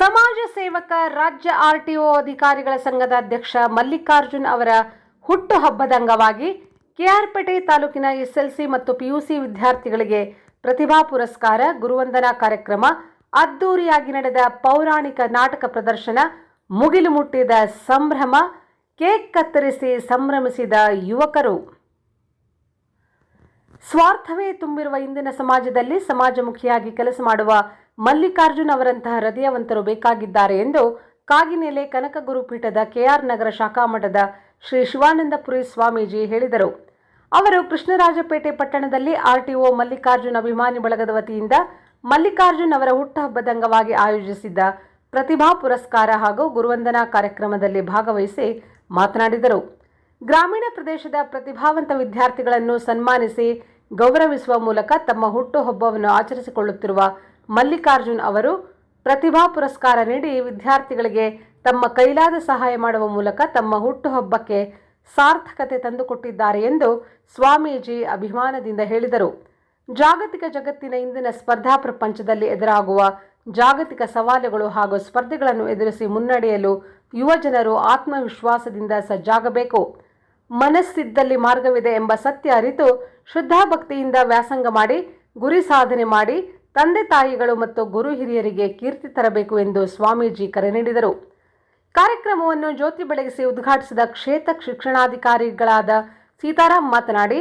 ಸಮಾಜ ಸೇವಕ, ರಾಜ್ಯ ಆರ್ಟಿಒ ಅಧಿಕಾರಿಗಳ ಸಂಘದ ಅಧ್ಯಕ್ಷ ಮಲ್ಲಿಕಾರ್ಜುನ್ ಅವರ ಹುಟ್ಟುಹಬ್ಬದ ಅಂಗವಾಗಿ ಕೆಆರ್ಪೇಟೆ ತಾಲೂಕಿನ ಎಸ್ಎಲ್ಸಿ ಮತ್ತು ಪಿಯುಸಿ ವಿದ್ಯಾರ್ಥಿಗಳಿಗೆ ಪ್ರತಿಭಾ ಪುರಸ್ಕಾರ, ಗುರುವಂದನಾ ಕಾರ್ಯಕ್ರಮ, ಅದ್ದೂರಿಯಾಗಿ ನಡೆದ ಪೌರಾಣಿಕ ನಾಟಕ ಪ್ರದರ್ಶನ, ಮುಗಿಲು ಮುಟ್ಟಿದ ಸಂಭ್ರಮ, ಕೇಕ್ ಕತ್ತರಿಸಿ ಸಂಭ್ರಮಿಸಿದ ಯುವಕರು. ಸ್ವಾರ್ಥವೇ ತುಂಬಿರುವ ಇಂದಿನ ಸಮಾಜದಲ್ಲಿ ಸಮಾಜಮುಖಿಯಾಗಿ ಕೆಲಸ ಮಾಡುವ ಮಲ್ಲಿಕಾರ್ಜುನ್ ಅವರಂತಹ ಹೃದಯವಂತರು ಬೇಕಾಗಿದ್ದಾರೆ ಎಂದು ಕಾಗಿನೆಲೆ ಕನಕ ಗುರುಪೀಠದ ಕೆಆರ್ ನಗರ ಶಾಖಾ ಮಠದ ಶ್ರೀ ಶಿವಾನಂದಪುರಿ ಸ್ವಾಮೀಜಿ ಹೇಳಿದರು. ಅವರು ಕೃಷ್ಣರಾಜಪೇಟೆ ಪಟ್ಟಣದಲ್ಲಿ ಆರ್ಟಿಒ ಮಲ್ಲಿಕಾರ್ಜುನ್ ಅಭಿಮಾನಿ ಬಳಗದ ವತಿಯಿಂದ ಮಲ್ಲಿಕಾರ್ಜುನ್ ಅವರ ಹುಟ್ಟುಹಬ್ಬದ ಅಂಗವಾಗಿ ಆಯೋಜಿಸಿದ್ದ ಪ್ರತಿಭಾ ಪುರಸ್ಕಾರ ಹಾಗೂ ಗುರುವಂದನಾ ಕಾರ್ಯಕ್ರಮದಲ್ಲಿ ಭಾಗವಹಿಸಿ ಮಾತನಾಡಿದರು. ಗ್ರಾಮೀಣ ಪ್ರದೇಶದ ಪ್ರತಿಭಾವಂತ ವಿದ್ಯಾರ್ಥಿಗಳನ್ನು ಸನ್ಮಾನಿಸಿ ಗೌರವಿಸುವ ಮೂಲಕ ತಮ್ಮ ಹುಟ್ಟುಹಬ್ಬವನ್ನು ಆಚರಿಸಿಕೊಳ್ಳುತ್ತಿರುವ ಮಲ್ಲಿಕಾರ್ಜುನ್ ಅವರು ಪ್ರತಿಭಾ ಪುರಸ್ಕಾರ ನೀಡಿ ವಿದ್ಯಾರ್ಥಿಗಳಿಗೆ ತಮ್ಮ ಕೈಲಾದ ಸಹಾಯ ಮಾಡುವ ಮೂಲಕ ತಮ್ಮ ಹುಟ್ಟುಹಬ್ಬಕ್ಕೆ ಸಾರ್ಥಕತೆ ತಂದುಕೊಟ್ಟಿದ್ದಾರೆ ಎಂದು ಸ್ವಾಮೀಜಿ ಅಭಿಮಾನದಿಂದ ಹೇಳಿದರು. ಜಾಗತಿಕ ಜಗತ್ತಿನ ಇಂದಿನ ಸ್ಪರ್ಧಾ ಪ್ರಪಂಚದಲ್ಲಿ ಎದುರಾಗುವ ಜಾಗತಿಕ ಸವಾಲುಗಳು ಹಾಗೂ ಸ್ಪರ್ಧೆಗಳನ್ನು ಎದುರಿಸಿ ಮುನ್ನಡೆಯಲು ಯುವಜನರು ಆತ್ಮವಿಶ್ವಾಸದಿಂದ ಸಜ್ಜಾಗಬೇಕು. ಮನಸ್ಸಿದ್ದಲ್ಲಿ ಮಾರ್ಗವಿದೆ ಎಂಬ ಸತ್ಯ ಅರಿತು ಶ್ರದ್ಧಾಭಕ್ತಿಯಿಂದ ವ್ಯಾಸಂಗ ಮಾಡಿ, ಗುರಿ ಸಾಧನೆ ಮಾಡಿ ತಂದೆ ತಾಯಿಗಳು ಮತ್ತು ಗುರು ಹಿರಿಯರಿಗೆ ಕೀರ್ತಿ ತರಬೇಕು ಎಂದು ಸ್ವಾಮೀಜಿ ಕರೆ ನೀಡಿದರು. ಕಾರ್ಯಕ್ರಮವನ್ನು ಜ್ಯೋತಿ ಬೆಳಗಿಸಿ ಉದ್ಘಾಟಿಸಿದ ಕ್ಷೇತ್ರ ಶಿಕ್ಷಣಾಧಿಕಾರಿಗಳಾದ ಸೀತಾರಾಮ್ ಮಾತನಾಡಿ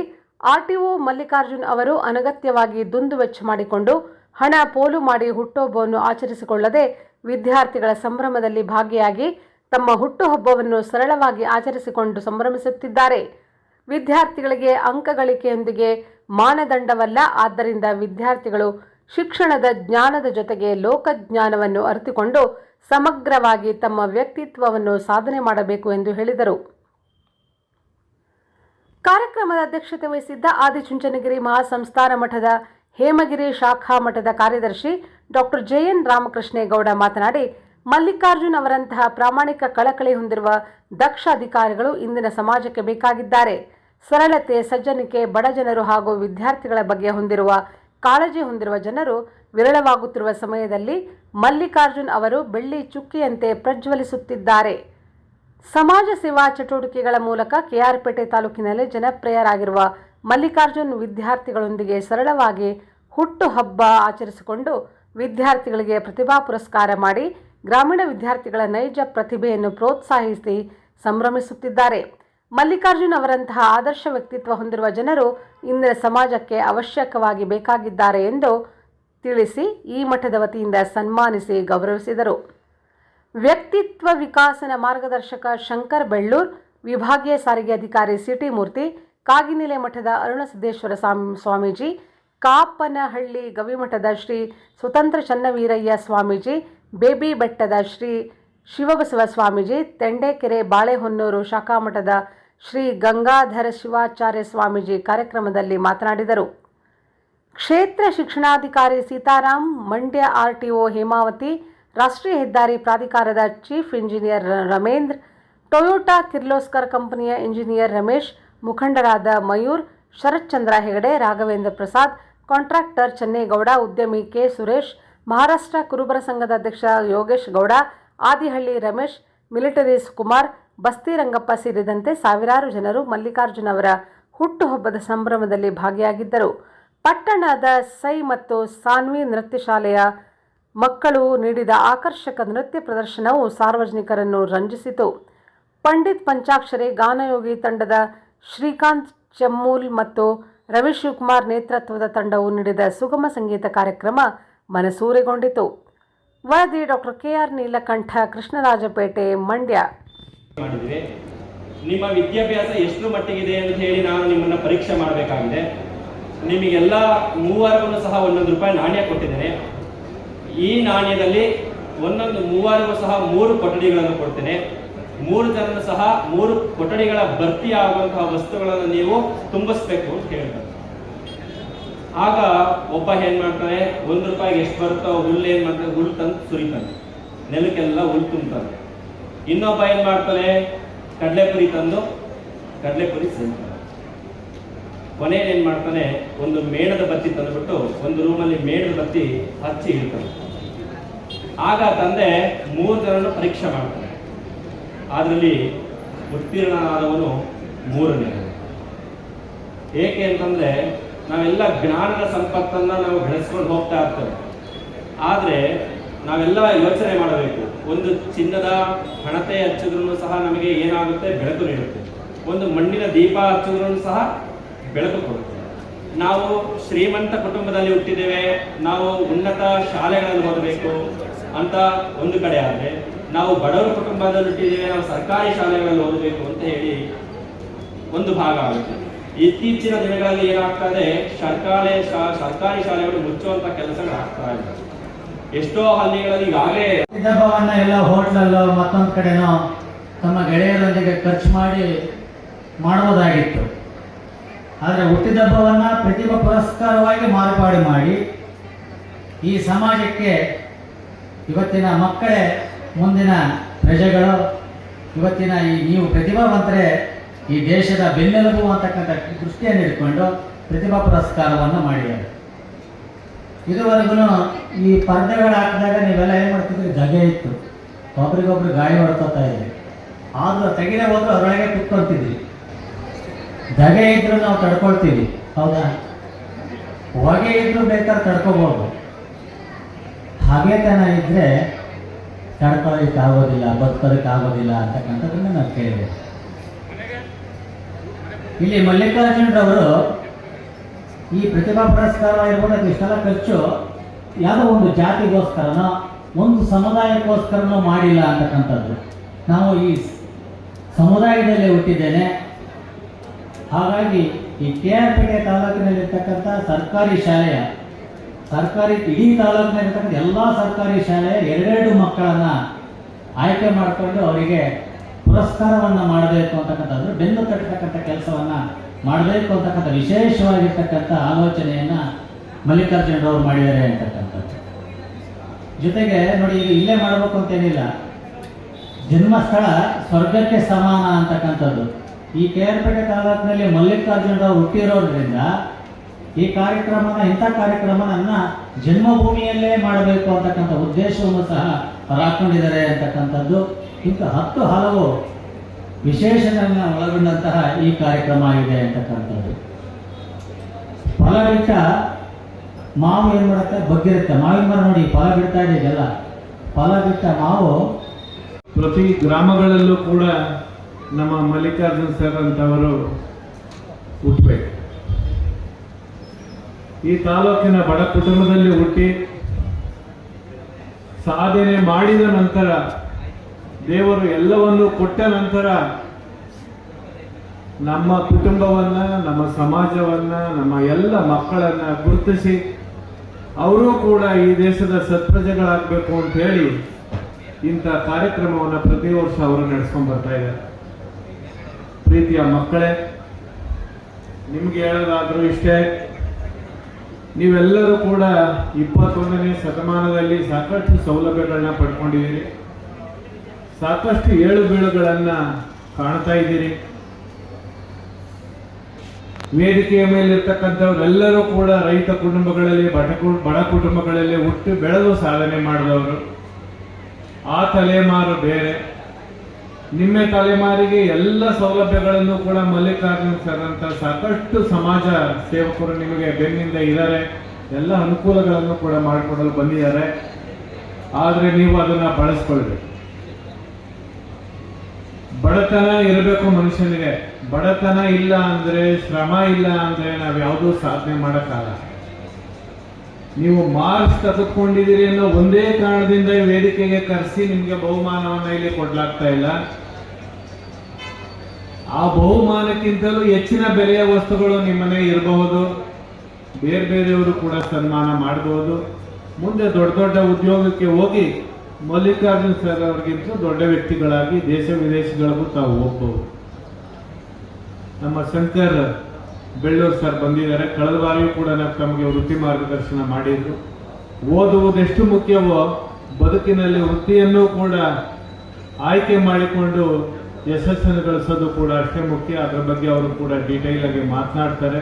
ಆರ್ಟಿಒ ಮಲ್ಲಿಕಾರ್ಜುನ್ ಅವರು ಅನಗತ್ಯವಾಗಿ ದುಂದು ವೆಚ್ಚ ಮಾಡಿಕೊಂಡು ಹಣ ಪೋಲು ಮಾಡಿ ಹುಟ್ಟುಹಬ್ಬವನ್ನು ಆಚರಿಸಿಕೊಳ್ಳದೆ ವಿದ್ಯಾರ್ಥಿಗಳ ಸಂಭ್ರಮದಲ್ಲಿ ಭಾಗಿಯಾಗಿ ತಮ್ಮ ಹುಟ್ಟುಹಬ್ಬವನ್ನು ಸರಳವಾಗಿ ಆಚರಿಸಿಕೊಂಡು ಸಂಭ್ರಮಿಸುತ್ತಿದ್ದಾರೆ. ವಿದ್ಯಾರ್ಥಿಗಳಿಗೆ ಅಂಕಗಳಿಕೆಯೊಂದಿಗೆ ಮಾನದಂಡವಲ್ಲ, ಆದ್ದರಿಂದ ವಿದ್ಯಾರ್ಥಿಗಳು ಶಿಕ್ಷಣದ ಜ್ಞಾನದ ಜೊತೆಗೆ ಲೋಕಜ್ಞಾನವನ್ನು ಅರಿತುಕೊಂಡು ಸಮಗ್ರವಾಗಿ ತಮ್ಮ ವ್ಯಕ್ತಿತ್ವವನ್ನು ಸಾಧನೆ ಮಾಡಬೇಕು ಎಂದು ಹೇಳಿದರು. ಕಾರ್ಯಕ್ರಮದ ಅಧ್ಯಕ್ಷತೆ ವಹಿಸಿದ್ದ ಆದಿಚುಂಚನಗಿರಿ ಮಹಾಸಂಸ್ಥಾನ ಮಠದ ಹೇಮಗಿರಿ ಶಾಖಾ ಮಠದ ಕಾರ್ಯದರ್ಶಿ ಡಾಕ್ಟರ್ ಜೆಎನ್ ರಾಮಕೃಷ್ಣೇಗೌಡ ಮಾತನಾಡಿ, ಮಲ್ಲಿಕಾರ್ಜುನ್ ಅವರಂತಹ ಪ್ರಾಮಾಣಿಕ ಕಳಕಳಿ ಹೊಂದಿರುವ ದಕ್ಷ ಅಧಿಕಾರಿಗಳು ಇಂದಿನ ಸಮಾಜಕ್ಕೆ ಬೇಕಾಗಿದ್ದಾರೆ. ಸರಳತೆ, ಸಜ್ಜನಿಕೆ, ಬಡ ಜನರು ಹಾಗೂ ವಿದ್ಯಾರ್ಥಿಗಳ ಬಗ್ಗೆ ಹೊಂದಿರುವ ಕಾಳಜಿ ಹೊಂದಿರುವ ಜನರು ವಿರಳವಾಗುತ್ತಿರುವ ಸಮಯದಲ್ಲಿ ಮಲ್ಲಿಕಾರ್ಜುನ್ ಅವರು ಬೆಳ್ಳಿ ಚುಕ್ಕಿಯಂತೆ ಪ್ರಜ್ವಲಿಸುತ್ತಿದ್ದಾರೆ. ಸಮಾಜ ಸೇವಾ ಚಟುವಟಿಕೆಗಳ ಮೂಲಕ ಕೆಆರ್ಪೇಟೆ ತಾಲೂಕಿನಲ್ಲಿ ಜನಪ್ರಿಯರಾಗಿರುವ ಮಲ್ಲಿಕಾರ್ಜುನ್ ವಿದ್ಯಾರ್ಥಿಗಳೊಂದಿಗೆ ಸರಳವಾಗಿ ಹುಟ್ಟು ಹಬ್ಬ ಆಚರಿಸಿಕೊಂಡು ವಿದ್ಯಾರ್ಥಿಗಳಿಗೆ ಪ್ರತಿಭಾ ಪುರಸ್ಕಾರ ಮಾಡಿ ಗ್ರಾಮೀಣ ವಿದ್ಯಾರ್ಥಿಗಳ ನೈಜ ಪ್ರತಿಭೆಯನ್ನು ಪ್ರೋತ್ಸಾಹಿಸಿ ಸಂಭ್ರಮಿಸುತ್ತಿದ್ದಾರೆ. ಮಲ್ಲಿಕಾರ್ಜುನ್ ಅವರಂತಹ ಆದರ್ಶ ವ್ಯಕ್ತಿತ್ವ ಹೊಂದಿರುವ ಜನರು ಇಂದಿನ ಸಮಾಜಕ್ಕೆ ಅವಶ್ಯಕವಾಗಿ ಬೇಕಾಗಿದ್ದಾರೆ ಎಂದು ತಿಳಿಸಿ ಈ ಮಠದ ವತಿಯಿಂದ ಸನ್ಮಾನಿಸಿ ಗೌರವಿಸಿದರು. ವ್ಯಕ್ತಿತ್ವ ವಿಕಾಸನ ಮಾರ್ಗದರ್ಶಕ ಶಂಕರ್ ಬೆಳ್ಳೂರ್, ವಿಭಾಗೀಯ ಸಾರಿಗೆ ಅಧಿಕಾರಿ ಸಿಟಿ ಮೂರ್ತಿ, ಕಾಗಿನೆಲೆ ಮಠದ ಅರುಣಸಿದ್ದೇಶ್ವರ ಸ್ವಾಮಿ, ಸ್ವಾಮೀಜಿ, ಕಾಪನಹಳ್ಳಿ ಗವಿಮಠದ ಶ್ರೀ ಸ್ವತಂತ್ರ ಚನ್ನವೀರಯ್ಯ ಸ್ವಾಮೀಜಿ, ಬೇಬಿ ಬೆಟ್ಟದ ಶ್ರೀ ಶಿವಬಸವ ಸ್ವಾಮೀಜಿ, ತೆಂಡೇಕೆರೆ ಬಾಳೆಹೊನ್ನೂರು ಶಾಖಾಮಠದ ಶ್ರೀ ಗಂಗಾಧರ ಶಿವಾಚಾರ್ಯ ಸ್ವಾಮೀಜಿ ಕಾರ್ಯಕ್ರಮದಲ್ಲಿ ಮಾತನಾಡಿದರು. ಕ್ಷೇತ್ರ ಶಿಕ್ಷಣಾಧಿಕಾರಿ ಸೀತಾರಾಮ್ ಮಂಡ್ಯ ಆರ್ಟಿಒ ಹೇಮಾವತಿ, ರಾಷ್ಟ್ರೀಯ ಹೆದ್ದಾರಿ ಪ್ರಾಧಿಕಾರದ chief engineer Ramendra, Toyota Kirloskar ಕಂಪನಿಯ ಇಂಜಿನಿಯರ್ ರಮೇಶ್, ಮುಖಂಡರಾದ ಮಯೂರ್, ಶರತ್ಚಂದ್ರ ಹೆಗಡೆ, ರಾಘವೇಂದ್ರ ಪ್ರಸಾದ್, ಕಾಂಟ್ರಾಕ್ಟರ್ ಚೆನ್ನೇಗೌಡ, ಉದ್ಯಮಿ ಕೆ ಸುರೇಶ್, ಮಹಾರಾಷ್ಟ್ರ ಕುರುಬರ ಸಂಘದ ಅಧ್ಯಕ್ಷ ಯೋಗೇಶ್ ಗೌಡ, ಆದಿಹಳ್ಳಿ ರಮೇಶ್ ಮಿಲಿಟರೀಸ್ ಕುಮಾರ್ ಬಸ್ತಿ ರಂಗಪ್ಪ ಸೇರಿದಂತೆ ಸಾವಿರಾರು ಜನರು ಮಲ್ಲಿಕಾರ್ಜುನ್ ಅವರ ಹುಟ್ಟುಹಬ್ಬದ ಸಂಭ್ರಮದಲ್ಲಿ ಭಾಗಿಯಾಗಿದ್ದರು. ಪಟ್ಟಣದ ಸೈ ಮತ್ತು ಸಾನ್ವಿ ನೃತ್ಯ ಶಾಲೆಯ ಮಕ್ಕಳು ನೀಡಿದ ಆಕರ್ಷಕ ನೃತ್ಯ ಪ್ರದರ್ಶನವು ಸಾರ್ವಜನಿಕರನ್ನು ರಂಜಿಸಿತು. ಪಂಡಿತ್ ಪಂಚಾಕ್ಷರಿ, ಗಾನಯೋಗಿ ತಂಡದ ಶ್ರೀಕಾಂತ್ ಚಮ್ಮೂಲ್ ಮತ್ತು ರವಿ ಶಿವಕುಮಾರ್ ನೇತೃತ್ವದ ತಂಡವು ನೀಡಿದ ಸುಗಮ ಸಂಗೀತ ಕಾರ್ಯಕ್ರಮ ಮನಸೂರೆಗೊಂಡಿತು. ವರದಿ doctor K R Neelakanta, Krishnarajapete, Mandya. ಮಾಡಿದ್ವಿ ನಿಮ್ಮ ವಿದ್ಯಾಭ್ಯಾಸ ಎಷ್ಟು ಮಟ್ಟಿಗಿದೆ ಅಂತ ಹೇಳಿ ನಾನು ನಿಮ್ಮನ್ನ ಪರೀಕ್ಷೆ ಮಾಡಬೇಕಾಗಿದೆ. ನಿಮಗೆಲ್ಲ ಮೂವಾರವನ್ನು ಸಹ ಒಂದೊಂದು ರೂಪಾಯಿ ನಾಣ್ಯ ಕೊಟ್ಟಿದ್ದೇನೆ. ಈ ನಾಣ್ಯದಲ್ಲಿ ಒಂದೊಂದು ಮೂವರಿಗೂ ಸಹ ಮೂರು ಕೊಠಡಿಗಳನ್ನು ಕೊಡ್ತೇನೆ. ಮೂರು ಜನರು ಸಹ ಮೂರು ಕೊಠಡಿಗಳ ಭರ್ತಿ ಆಗುವಂತಹ ವಸ್ತುಗಳನ್ನು ನೀವು ತುಂಬಿಸ್ಬೇಕು ಅಂತ ಹೇಳ್ತಾರೆ. ಆಗ ಒಬ್ಬ ಏನ್ ಮಾಡ್ತಾನೆ, ಒಂದು ರೂಪಾಯಿಗೆ ಎಷ್ಟು ಬರುತ್ತೋ ಹುಲ್ಲು ಏನ್ ಮಾಡ್ತಾನೆ, ಹುಲ್ಲು ತಂದು ಸುರಿತಾನೆ. ನೆಲಕ್ಕೆಲ್ಲ ಹುಲ್ಲು ತುಂಬ್ತಾನೆ. ಇನ್ನೊಬ್ಬ ಏನ್ ಮಾಡ್ತಾನೆ? ಕಡಲೆಪುರಿ ತಂದು, ಕಡಲೆಪುರಿ ಸೇರ್ತಾನೆ ಕೊನೆಯಲ್ಲಿ ಏನ್ ಮಾಡ್ತಾನೆ? ಒಂದು ಮೇಣದ ಬತ್ತಿ ತಂದುಬಿಟ್ಟು ಒಂದು ರೂಮಲ್ಲಿ ಮೇಣದ ಬತ್ತಿ ಹಚ್ಚಿ ಇಡ್ತಾನೆ. ಆಗ ತಂದೆ ಮೂರು ಜನರನ್ನು ಪರೀಕ್ಷೆ ಮಾಡ್ತಾನೆ. ಅದರಲ್ಲಿ ಉತ್ತೀರ್ಣನಾದವನು ಮೂರನೇ ಏಕೆ ಅಂತಂದ್ರೆ ನಾವೆಲ್ಲ ಜ್ಞಾನದ ಸಂಪತ್ತನ್ನ ನಾವು ಬೆಳೆಸ್ಕೊಂಡು ಹೋಗ್ತಾ ಇರ್ತೇವೆ. ಆದ್ರೆ ನಾವೆಲ್ಲ ಯೋಚನೆ ಮಾಡಬೇಕು. ಒಂದು ಚಿನ್ನದ ಹಣತೆ ಹಚ್ಚಿದ್ರು ಸಹ ನಮಗೆ ಏನಾಗುತ್ತೆ? ಬೆಳಕು ನೀಡುತ್ತೆ. ಒಂದು ಮಣ್ಣಿನ ದೀಪ ಹಚ್ಚಿದ್ರು ಸಹ ಬೆಳಕು ಕೊಡುತ್ತೆ. ನಾವು ಶ್ರೀಮಂತ ಕುಟುಂಬದಲ್ಲಿ ಹುಟ್ಟಿದ್ದೇವೆ. ನಾವು ಉನ್ನತ ಶಾಲೆಗಳಲ್ಲಿ ಓದಬೇಕು ಅಂತ ಒಂದು ಕಡೆ ಆದರೆ, ನಾವು ಬಡವರ ಕುಟುಂಬದಲ್ಲಿ ಹುಟ್ಟಿದ್ದೇವೆ, ನಾವು ಸರ್ಕಾರಿ ಶಾಲೆಗಳಲ್ಲಿ ಓದಬೇಕು ಅಂತ ಹೇಳಿ ಒಂದು ಭಾಗ ಆಗುತ್ತೆ. ಇತ್ತೀಚಿನ ದಿನಗಳಲ್ಲಿ ಏನಾಗ್ತದೆ ಸರ್ಕಾರಿ ಶಾ- ಸರ್ಕಾರಿ ಶಾಲೆಗಳು ಮುಚ್ಚುವಂತ ಕೆಲಸಗಳು ಆಗ್ತಾ ಇದೆ. ಎಷ್ಟೋ ಹಳ್ಳಿಗಳಲ್ಲಿ ಈಗಾಗಲೇ ಹುಟ್ಟಿದಬ್ಬವನ್ನ ಎಲ್ಲ ಹೋಟ್ಲಲ್ಲೋ ಮತ್ತೊಂದು ಕಡೆನೋ ತಮ್ಮ ಗೆಳೆಯರೊಂದಿಗೆ ಖರ್ಚು ಮಾಡಿ ಮಾಡುವುದಾಗಿತ್ತು. ಆದರೆ ಹುಟ್ಟಿದಬ್ಬವನ್ನು ಪ್ರತಿಭಾ ಪುರಸ್ಕಾರವಾಗಿ ಮಾರ್ಪಾಡು ಮಾಡಿ ಈ ಸಮಾಜಕ್ಕೆ ಇವತ್ತಿನ ಮಕ್ಕಳೇ ಮುಂದಿನ ಪ್ರಜೆಗಳು, ಇವತ್ತಿನ ಈ ನೀವು ಪ್ರತಿಭಾವಂತರೇ ಈ ದೇಶದ ಬೆನ್ನೆಲುಬು ಅಂತಕ್ಕಂಥ ದೃಷ್ಟಿಯನ್ನು ಇಟ್ಕೊಂಡು ಪ್ರತಿಭಾ ಪುರಸ್ಕಾರವನ್ನು ಮಾಡಿದ್ದಾರೆ. ಇದುವರೆಗೂ ಈ ಪರ್ದೆಗಳು ಹಾಕಿದಾಗ ನೀವೆಲ್ಲ ಏನು ಮಾಡ್ತಿದ್ರಿ? ಜಗೆ ಇತ್ತು. ಒಬ್ರಿಗೊಬ್ರು ಗಾಳಿ ಹೊಡ್ಕೋತಾ ಇದ್ರಿ. ಆದ್ರೂ ತೆಗಿದೇ ಹೋದ್ರೆ ಅದರೊಳಗೆ ಕುತ್ಕೊಳ್ತಿದ್ವಿ ಧಗೆ ಇದ್ರು ನಾವು ತಡ್ಕೊಳ್ತೀವಿ. ಹೌದಾ? ಹೊಗೆ ಇದ್ರು ಬೇಕಾದ್ರೆ ತಡ್ಕೋಬಹುದು ಹಗೆತನ ಇದ್ರೆ ತಡ್ಕೊಳ್ಳೋದಕ್ಕೆ ಆಗೋದಿಲ್ಲ ಬದುಕೋದಕ್ಕೆ ಆಗೋದಿಲ್ಲ ಅಂತಕ್ಕಂಥದ್ದನ್ನ ನಾವು ಕೇಳಿದೆ ಇಲ್ಲಿ ಮಲ್ಲಿಕಾರ್ಜುನರವರು ಈ ಪ್ರತಿಭಾ ಪುರಸ್ಕಾರ ಇರ್ಬೋದು ಇಷ್ಟೆಲ್ಲ ಖರ್ಚು ಯಾವುದೋ ಒಂದು ಜಾತಿಗೋಸ್ಕರನೋ, ಒಂದು ಸಮುದಾಯಕ್ಕೋಸ್ಕರನೋ ಮಾಡಿಲ್ಲ ಅಂತಕ್ಕಂಥದ್ದು. ನಾವು ಈ ಸಮುದಾಯದಲ್ಲಿ ಹುಟ್ಟಿದ್ದೇನೆ. ಹಾಗಾಗಿ ಈ ಕೆ ಆರ್ ಪೇಟೆ ತಾಲೂಕಿನಲ್ಲಿರ್ತಕ್ಕಂಥ ಸರ್ಕಾರಿ ಶಾಲೆಯ, ಸರ್ಕಾರಿ ಇಡೀ ತಾಲೂಕಿನಲ್ಲಿರ್ತಕ್ಕಂಥ ಎಲ್ಲ ಸರ್ಕಾರಿ ಶಾಲೆಯ ಎರಡೆರಡು ಮಕ್ಕಳನ್ನು ಆಯ್ಕೆ ಮಾಡಿಕೊಂಡು ಅವರಿಗೆ ಪುರಸ್ಕಾರವನ್ನು ಮಾಡಬೇಕು ಅಂತಕ್ಕಂಥದ್ದು, ಬೆನ್ನು ತಟ್ಟತಕ್ಕಂಥ ಕೆಲಸವನ್ನ ಮಾಡಬೇಕು ಅಂತಕ್ಕಂಥ ವಿಶೇಷವಾಗಿರ್ತಕ್ಕಂಥ ಆಲೋಚನೆಯನ್ನ ಮಲ್ಲಿಕಾರ್ಜುನರವರು ಮಾಡಿದ್ದಾರೆ ಅಂತಕ್ಕಂಥದ್ದು. ಜೊತೆಗೆ ನೋಡಿ, ಈಗ ಇಲ್ಲೇ ಮಾಡಬೇಕು ಅಂತೇನಿಲ್ಲ. ಜನ್ಮಸ್ಥಳ ಸ್ವರ್ಗಕ್ಕೆ ಸಮಾನ ಅಂತಕ್ಕಂಥದ್ದು. ಈ ಕೆ ಆರ್ ಪೇಟೆ ತಾಲೂಕಿನಲ್ಲಿ ಮಲ್ಲಿಕಾರ್ಜುನರಾವ್ ಹುಟ್ಟಿರೋದ್ರಿಂದ ಈ ಕಾರ್ಯಕ್ರಮನ, ಇಂಥ ಕಾರ್ಯಕ್ರಮನ ಜನ್ಮಭೂಮಿಯಲ್ಲೇ ಮಾಡಬೇಕು ಅಂತಕ್ಕಂಥ ಉದ್ದೇಶವನ್ನು ಸಹ ಹಾಕೊಂಡಿದ್ದಾರೆ ಅಂತಕ್ಕಂಥದ್ದು. ಇಂಥ ಹತ್ತು ಹಲವು ವಿಶೇಷಗಳನ್ನ ಒಳಗೊಂಡಂತಹ ಈ ಕಾರ್ಯಕ್ರಮ ಇದೆ ಅಂತಕ್ಕಂಥದ್ದು. ಫಲ ಬಿಟ್ಟ ಮಾವು ಏನು ಮಾಡುತ್ತೆ? ಬಗ್ಗಿರುತ್ತೆ. ಮಾವಿನ ಮರ ನೋಡಿ, ಫಲ ಬಿಡ್ತಾ ಇದೆ ಇದೆಲ್ಲ. ಫಲ ಬಿಟ್ಟ ಮಾವು ಪ್ರತಿ ಗ್ರಾಮಗಳಲ್ಲೂ ಕೂಡ ನಮ್ಮ ಮಲ್ಲಿಕಾರ್ಜುನ್ ಸರ್ ಅಂತವರು ಹುಟ್ಟಬೇಕು ಈ ತಾಲೂಕಿನ ಬಡ ಕುಟುಂಬದಲ್ಲಿ ಹುಟ್ಟಿ ಸಾಧನೆ ಮಾಡಿದ ನಂತರ ದೇವರು ಎಲ್ಲವನ್ನು ಕೊಟ್ಟ ನಂತರ ನಮ್ಮ ಕುಟುಂಬವನ್ನ, ನಮ್ಮ ಸಮಾಜವನ್ನ, ನಮ್ಮ ಎಲ್ಲ ಮಕ್ಕಳನ್ನ ಗುರುತಿಸಿ ಅವರು ಕೂಡ ಈ ದೇಶದ ಸತ್ಪ್ರಜೆಗಳಾಗಬೇಕು ಅಂತ ಹೇಳಿ ಇಂಥ ಕಾರ್ಯಕ್ರಮವನ್ನು ಪ್ರತಿ ವರ್ಷ ಅವರು ನಡೆಸ್ಕೊಂಡು ಬರ್ತಾ ಇದ್ದಾರೆ. ಪ್ರೀತಿಯ ಮಕ್ಕಳೇ, ನಿಮ್ಗೆ ಹೇಳೋದಾದ್ರೂ ಇಷ್ಟೇ, ನೀವೆಲ್ಲರೂ ಕೂಡ ಇಪ್ಪತ್ತೊಂದನೇ ಶತಮಾನದಲ್ಲಿ ಸಾಕಷ್ಟು ಸೌಲಭ್ಯಗಳನ್ನ ಪಡ್ಕೊಂಡಿದ್ದೀರಿ. ಸಾಕಷ್ಟು ಏಳು ಬೀಳುಗಳನ್ನ ಕಾಣ್ತಾ ಇದ್ದೀರಿ. ವೇದಿಕೆಯ ಮೇಲಿರ್ತಕ್ಕಂಥವ್ರೆಲ್ಲರೂ ಕೂಡ ರೈತ ಕುಟುಂಬಗಳಲ್ಲಿ, ಬಡ ಬಡ ಕುಟುಂಬಗಳಲ್ಲಿ ಹುಟ್ಟು ಬೆಳೆದು ಸಾಧನೆ ಮಾಡಿದವರು. ಆ ತಲೆಮಾರು ಬೇರೆ. ನಿಮ್ಮ ತಲೆಮಾರಿಗೆ ಎಲ್ಲ ಸೌಲಭ್ಯಗಳನ್ನು ಕೂಡ ಮಲ್ಲಿಕಾರ್ಜುನ ಸರ್ ಅಂತ ಸಾಕಷ್ಟು ಸಮಾಜ ಸೇವಕರು ನಿಮಗೆ ಬೆನ್ನಿಂದ ಇದ್ದಾರೆ. ಎಲ್ಲ ಅನುಕೂಲಗಳನ್ನು ಕೂಡ ಮಾಡಿಕೊಡಲು ಬಂದಿದ್ದಾರೆ. ಆದರೆ ನೀವು ಅದನ್ನ ಬಳಸ್ಕೊಳ್ಬೇಕು. ಬಡತನ ಇರಬೇಕು ಮನುಷ್ಯನಿಗೆ. ಬಡತನ ಇಲ್ಲ ಅಂದ್ರೆ, ಶ್ರಮ ಇಲ್ಲ ಅಂದ್ರೆ ನಾವು ಯಾವುದೂ ಸಾಧನೆ ಮಾಡೋಕ್ಕಾಗಲ್ಲ. ನೀವು ಮಾರ್ಕ್ಸ್ ತೆಗೆದುಕೊಂಡಿದ್ದೀರಿ ಅನ್ನೋ ಒಂದೇ ಕಾರಣದಿಂದ ವೇದಿಕೆಗೆ ಕರೆಸಿ ನಿಮ್ಗೆ ಬಹುಮಾನವನ್ನ ಇಲ್ಲಿ ಕೊಡ್ಲಾಗ್ತಾ ಇಲ್ಲ. ಆ ಬಹುಮಾನಕ್ಕಿಂತಲೂ ಹೆಚ್ಚಿನ ಬೆಲೆಯ ವಸ್ತುಗಳು ನಿಮ್ಮನೆ ಇರಬಹುದು. ಬೇರೆ ಬೇರೆಯವರು ಕೂಡ ಸನ್ಮಾನ ಮಾಡಬಹುದು ಮುಂದೆ ದೊಡ್ಡ ದೊಡ್ಡ ಉದ್ಯೋಗಕ್ಕೆ ಹೋಗಿ ಮಲ್ಲಿಕಾರ್ಜುನ್ ಸರ್ ಅವ್ರಿಗಿಂತ ದೊಡ್ಡ ವ್ಯಕ್ತಿಗಳಾಗಿ ದೇಶ ವಿದೇಶಗಳಿಗೂ ತಾವು ಹೋಗ್ಬೋದು. ನಮ್ಮ ಶಂಕರ್ ಬೆಳ್ಳೂರು ಸರ್ ಬಂದಿದ್ದಾರೆ. ಕಳೆದ ಬಾರಿಯೂ ಕೂಡ ನಾವು ತಮಗೆ ವೃತ್ತಿ ಮಾರ್ಗದರ್ಶನ ಮಾಡಿದ್ರು. ಓದುವುದೆಷ್ಟು ಮುಖ್ಯವೋ, ಬದುಕಿನಲ್ಲಿ ವೃತ್ತಿಯನ್ನು ಕೂಡ ಆಯ್ಕೆ ಮಾಡಿಕೊಂಡು ಯಶಸ್ಸನ್ನು ಗಳಿಸೋದು ಕೂಡ ಅಷ್ಟೇ ಮುಖ್ಯ. ಅದರ ಬಗ್ಗೆ ಅವರು ಕೂಡ ಡೀಟೇಲ್ ಆಗಿ ಮಾತನಾಡ್ತಾರೆ.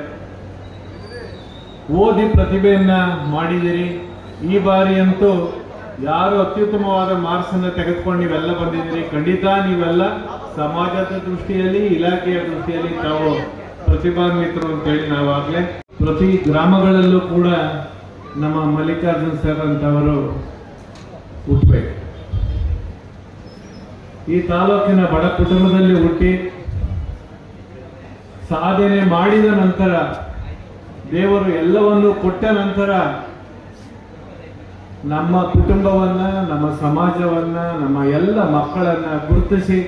ಓದಿ ಪ್ರತಿಭೆಯನ್ನ ಮಾಡಿದಿರಿ ಈ ಬಾರಿ ಅಂತೂ ಯಾರು ಅತ್ಯುತ್ತಮವಾದ ಮಾರ್ಕ್ಸ್ ಅನ್ನ ತೆಗೆದುಕೊಂಡು ನೀವೆಲ್ಲ ಬಂದಿದ್ದೀರಿ, ಖಂಡಿತ ನೀವೆಲ್ಲ ಸಮಾಜದ ದೃಷ್ಟಿಯಲ್ಲಿ, ಇಲಾಖೆಯ ದೃಷ್ಟಿಯಲ್ಲಿ ತಾವು ಪ್ರತಿಭಾನ್ವಿತರು ಅಂತೇಳಿ ನಾವಾಗಲೇ ಪ್ರತಿ ಗ್ರಾಮಗಳಲ್ಲೂ ಕೂಡ ನಮ್ಮ ಮಲ್ಲಿಕಾರ್ಜುನ್ ಸರ್ ಅಂತವರು ಹುಟ್ಟಬೇಕು ಈ ತಾಲೂಕಿನ ಬಡ ಕುಟುಂಬದಲ್ಲಿ ಹುಟ್ಟಿ ಸಾಧನೆ ಮಾಡಿದ ನಂತರ ದೇವರು ಎಲ್ಲವನ್ನು ಕೊಟ್ಟ ನಂತರ ನಮ್ಮ ಕುಟುಂಬವನ್ನ, ನಮ್ಮ ಸಮಾಜವನ್ನ, ನಮ್ಮ ಎಲ್ಲ ಮಕ್ಕಳನ್ನ ಗುರುತಿಸಿ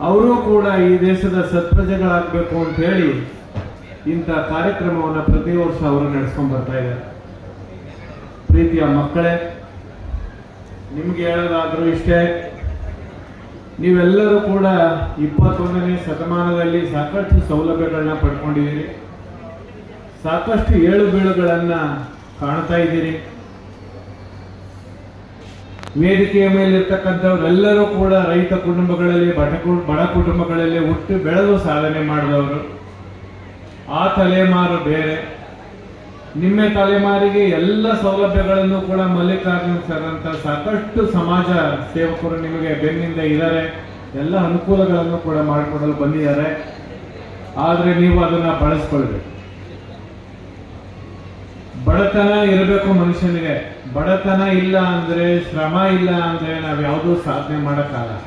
ಅವರು ಕೂಡ ಈ ದೇಶದ ಸತ್ಪ್ರಜೆಗಳಾಗಬೇಕು ಅಂತ ಹೇಳಿ ಇಂಥ ಕಾರ್ಯಕ್ರಮವನ್ನು ಪ್ರತಿ ವರ್ಷ ಅವರು ನಡೆಸ್ಕೊಂಡು ಬರ್ತಾ ಇದ್ದಾರೆ. ಪ್ರೀತಿಯ ಮಕ್ಕಳೇ, ನಿಮ್ಗೆ ಹೇಳೋದಾದ್ರೂ ಇಷ್ಟೇ, ನೀವೆಲ್ಲರೂ ಕೂಡ ಇಪ್ಪತ್ತೊಂದನೇ ಶತಮಾನದಲ್ಲಿ ಸಾಕಷ್ಟು ಸೌಲಭ್ಯಗಳನ್ನ ಪಡ್ಕೊಂಡಿದ್ದೀರಿ. ಸಾಕಷ್ಟು ಏಳು ಬೀಳುಗಳನ್ನು ಕಾಣ್ತಾ ಇದ್ದೀರಿ. ವೇದಿಕೆಯ ಮೇಲೆ ಇರ್ತಕ್ಕಂಥವ್ರೆಲ್ಲರೂ ಕೂಡ ರೈತ ಕುಟುಂಬಗಳಲ್ಲಿ, ಬಡ ಬಡ ಕುಟುಂಬಗಳಲ್ಲಿ ಹುಟ್ಟು ಬೆಳೆದು ಸಾಧನೆ ಮಾಡಿದವರು. ಆ ತಲೆಮಾರು ಬೇರೆ. ನಿಮ್ಮ ತಲೆಮಾರಿಗೆ ಎಲ್ಲ ಸೌಲಭ್ಯಗಳನ್ನು ಕೂಡ ಮಲ್ಲಿಕಾರ್ಜುನ್ ಸರ್ ಅಂತ ಸಾಕಷ್ಟು ಸಮಾಜ ಸೇವಕರು ನಿಮಗೆ ಬೆನ್ನಿಂದ ಇದ್ದಾರೆ. ಎಲ್ಲ ಅನುಕೂಲಗಳನ್ನು ಕೂಡ ಮಾಡಿಕೊಡಲು ಬಂದಿದ್ದಾರೆ. ಆದರೆ ನೀವು ಅದನ್ನ ಬಳಸ್ಕೊಳ್ಬೇಕು. ಬಡತನ ಇರಬೇಕು ಮನುಷ್ಯನಿಗೆ. ಬಡತನ ಇಲ್ಲ ಅಂದ್ರೆ, ಶ್ರಮ ಇಲ್ಲ ಅಂದ್ರೆ ನಾವು ಯಾವುದೂ ಸಾಧನೆ ಮಾಡೋಕ್ಕಾಗಲ್ಲ.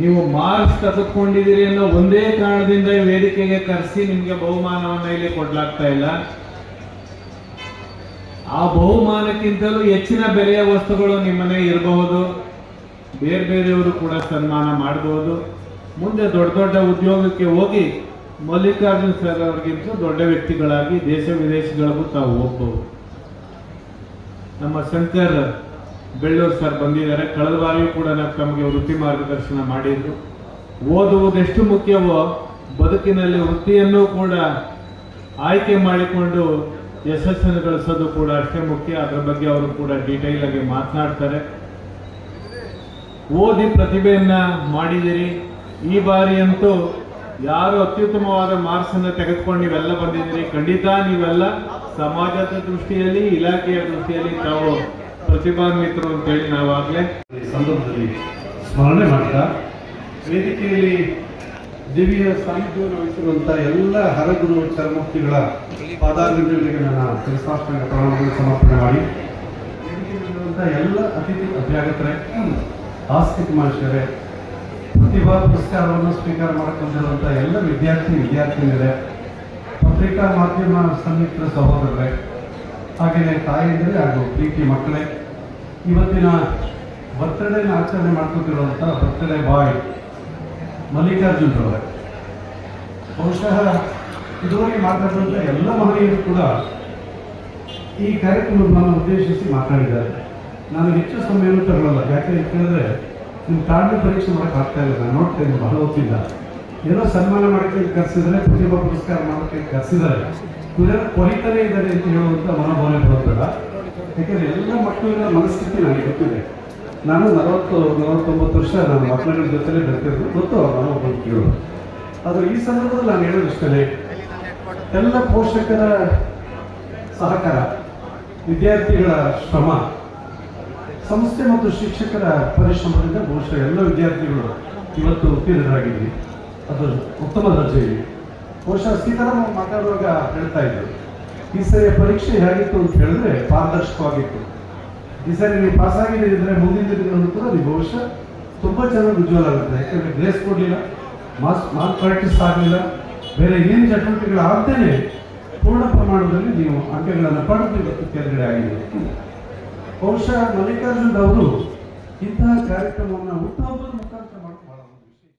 ನೀವು ಮಾರ್ಕ್ಸ್ ತೆಗೆದುಕೊಂಡಿದ್ದೀರಿ ಅನ್ನೋ ಒಂದೇ ಕಾರಣದಿಂದ ವೇದಿಕೆಗೆ ಕರೆಸಿ ನಿಮಗೆ ಬಹುಮಾನವನ್ನ ಇಲ್ಲಿ ಕೊಡ್ಲಾಗ್ತಾ ಇಲ್ಲ. ಆ ಬಹುಮಾನಕ್ಕಿಂತಲೂ ಹೆಚ್ಚಿನ ಬೆಲೆಯ ವಸ್ತುಗಳು ನಿಮ್ಮನೆ ಇರಬಹುದು. ಬೇರೆ ಬೇರೆಯವರು ಕೂಡ ಸನ್ಮಾನ ಮಾಡಬಹುದು ಮುಂದೆ ದೊಡ್ಡ ದೊಡ್ಡ ಉದ್ಯೋಗಕ್ಕೆ ಹೋಗಿ ಮಲ್ಲಿಕಾರ್ಜುನ್ ಸರ್ ಅವ್ರಿಗಿಂತ ದೊಡ್ಡ ವ್ಯಕ್ತಿಗಳಾಗಿ ದೇಶ ವಿದೇಶಗಳಿಗೂ ತಾವು ಹೋಗ್ಬೋದು. ನಮ್ಮ ಶಂಕರ್ ಬೆಳ್ಳೂರು ಸರ್ ಬಂದಿದ್ದಾರೆ. ಕಳೆದ ಬಾರಿಯೂ ಕೂಡ ನಾವು ತಮಗೆ ವೃತ್ತಿ ಮಾರ್ಗದರ್ಶನ ಮಾಡಿದ್ರು. ಓದುವುದೆಷ್ಟು ಮುಖ್ಯವೋ, ಬದುಕಿನಲ್ಲಿ ವೃತ್ತಿಯನ್ನು ಕೂಡ ಆಯ್ಕೆ ಮಾಡಿಕೊಂಡು ಯಶಸ್ಸನ್ನು ಗಳಿಸೋದು ಕೂಡ ಅಷ್ಟೇ ಮುಖ್ಯ. ಅದರ ಬಗ್ಗೆ ಅವರು ಕೂಡ ಡೀಟೈಲ್ ಆಗಿ ಮಾತನಾಡ್ತಾರೆ. ಓದಿ ಪ್ರತಿಭೆಯನ್ನ ಮಾಡಿದಿರಿ. ಈ ಬಾರಿ ಅಂತೂ ಯಾರು ಅತ್ಯುತ್ತಮವಾದ ಮಾರ್ಕ್ಸ್ ಅನ್ನ ತೆಗೆದುಕೊಂಡು ನೀವೆಲ್ಲ ಬಂದಿದ್ದೀರಿ, ಖಂಡಿತ ನೀವೆಲ್ಲ ಸಮಾಜದ ದೃಷ್ಟಿಯಲ್ಲಿ, ಇಲಾಖೆಯ ದೃಷ್ಟಿಯಲ್ಲಿ ತಾವು ಪ್ರತಿಭಾನ್ವಿತರು ಅಂತೇಳಿ ನಾವಾಗಲೇ ಸಂದರ್ಭದಲ್ಲಿ ಸ್ಮರಣೆ ಮಾಡ್ತಾ, ವೇದಿಕೆಯಲ್ಲಿ ದಿವ್ಯ ವಹಿಸಿರುವಂಥ ಎಲ್ಲ ಹರಗುರು ಚರಮೂರ್ತಿಗಳ ಪಾದಾರ್ಗಳಿಗೆ ನನ್ನ ಶಿರಸಾಷ್ಟಾಂಗ ಪ್ರಣಾಮಗಳನ್ನು ಸಮರ್ಪಣೆ ಮಾಡಿ. ಎಲ್ಲ ಅತಿಥಿ ಅಭ್ಯಾಗತರೆ ಆಸ್ತಿ ಮನುಷ್ಯರೇ ಪ್ರತಿಭಾ ಪುರಸ್ಕಾರವನ್ನು ಸ್ವೀಕಾರ ಮಾಡ್ಕೊಂಡಿರುವಂಥ ಎಲ್ಲ ವಿದ್ಯಾರ್ಥಿ, ವಿದ್ಯಾರ್ಥಿನಿಯರೇ, ಪತ್ರಿಕಾ ಮಾಧ್ಯಮ ಸನ್ನಿಹಿತರ ಸಹೋದರರೇ, ಹಾಗೆಯೇ ತಾಯಿಯಂದರೆ ಹಾಗೂ ಪ್ರೀತಿ ಮಕ್ಕಳೇ, ಇವತ್ತಿನ ಬರ್ತ್ಡೇನ ಆಚರಣೆ ಮಾಡ್ಕೊತಿರುವಂಥ ಬರ್ತ್ಡೇ ಬಾಯ್ ಮಲ್ಲಿಕಾರ್ಜುನ್ ರವರೇ ಬಹುಶಃ ಇದುವರೆಗೆ ಮಾತಾಡಿದಂಥ ಎಲ್ಲ ಮಹನೀಯರು ಕೂಡ ಈ ಕಾರ್ಯಕ್ರಮವನ್ನು ಉದ್ದೇಶಿಸಿ ಮಾತಾಡಿದ್ದಾರೆ. ನಾನು ಹೆಚ್ಚು ಸಮಯವನ್ನು ತಗೊಳ್ಳಲ್ಲ ಯಾಕೆ ಅಂತ ಹೇಳಿದ್ರೆ ನಿಮ್ಮ ತಾಳ್ಮೆ ಪರೀಕ್ಷೆ ಮಾಡೋಕೆ ಆಗ್ತಾ ಇಲ್ಲ, ನಾನು ನೋಡ್ತಾ ಇದ್ದೀನಿ, ಬಹಳ ಹೊತ್ತಿಲ್ಲ ಏನೋ ಸನ್ಮಾನ ಮಾಡೋಕ್ಕೆ ಕರೆಸಿದರೆ ಪ್ರತಿಭಾ ಪುರಸ್ಕಾರ ಮಾಡೋಕ್ಕೆ ಕರೆಸಿದ್ದಾರೆ. ಇವರೆಲ್ಲ ಕೊರಿತಾನೆ ಇದ್ದಾರೆ ಅಂತ ಹೇಳುವಂಥ ಮನೋಭಾವನೆ ಬರೋದಿಲ್ಲ ಯಾಕೆಂದರೆ ಎಲ್ಲ ಮಕ್ಕಳಿನ ಮನಸ್ಥಿತಿ ನನಗೆ ಗೊತ್ತಿದೆ. ನಾನು ನಲವತ್ತು, ನಲವತ್ತೊಂಬತ್ತು ವರ್ಷ ನನ್ನ ಮಕ್ಕಳ ಜೊತೆಲೇ ಬರ್ತಿರೋದು, ಗೊತ್ತು ನಾನು ಒಬ್ಬ ಕೇಳೋದು ಆದರೆ ಈ ಸಂದರ್ಭದಲ್ಲಿ ನಾನು ಹೇಳೋದು ಇಷ್ಟೇ. ಎಲ್ಲ ಪೋಷಕರ ಸಹಕಾರ, ವಿದ್ಯಾರ್ಥಿಗಳ ಶ್ರಮ ಸಂಸ್ಥೆ ಮತ್ತು ಶಿಕ್ಷಕರ ಪರಿಶ್ರಮದಿಂದ ಬಹುಶಃ ಎಲ್ಲ ವಿದ್ಯಾರ್ಥಿಗಳು ಇವತ್ತು ಉತ್ತೀರ್ಣರಾಗಿದ್ವಿ. ಅದು ಉತ್ತಮ ದರ್ಜೆಯಲ್ಲಿ ಬಹುಶಃ ಸೀತಾರಾಮ ಮಾತಾಡುವಾಗ ಹೇಳ್ತಾ ಇದ್ರು. ಈ ಸರಿಯ ಪರೀಕ್ಷೆ ಹೇಗಿತ್ತು ಅಂತ ಹೇಳಿದ್ರೆ ಪಾರದರ್ಶಕವಾಗಿತ್ತು. ಈ ಸರಿ ನೀವು ಪಾಸ್ ಆಗಿದ್ರೆ ಮುಂದಿನ ದಿನಗಳಲ್ಲೂ ಕೂಡ ನೀವು ಬಹುಶಃ ತುಂಬ ಚೆನ್ನಾಗಿ ಉಜ್ವಲ ಆಗುತ್ತೆ ಯಾಕಂದ್ರೆ ಗ್ರೇಸ್ ಕೊಡಲಿಲ್ಲ, ಮಾಸ್, ಮಾರ್ಕ್ ಪ್ರಾಕ್ಟೀಸ್ ಆಗಲಿಲ್ಲ, ಬೇರೆ ಏನು ಚಟುವಟಿಕೆಗಳು ಆಗ್ದೇನೆ ಪೂರ್ಣ ಪ್ರಮಾಣದಲ್ಲಿ ನೀವು ಅಂಕಗಳನ್ನು ಪಡೆದು ಇವತ್ತು ಆಗಿದೆ ಬಹುಶಃ ಮಲ್ಲಿಕಾರ್ಜುನ್ ಅವರು ಇಂತಹ ಕಾರ್ಯಕ್ರಮವನ್ನು ಹುಟ್ಟುಹಬ್ಬದ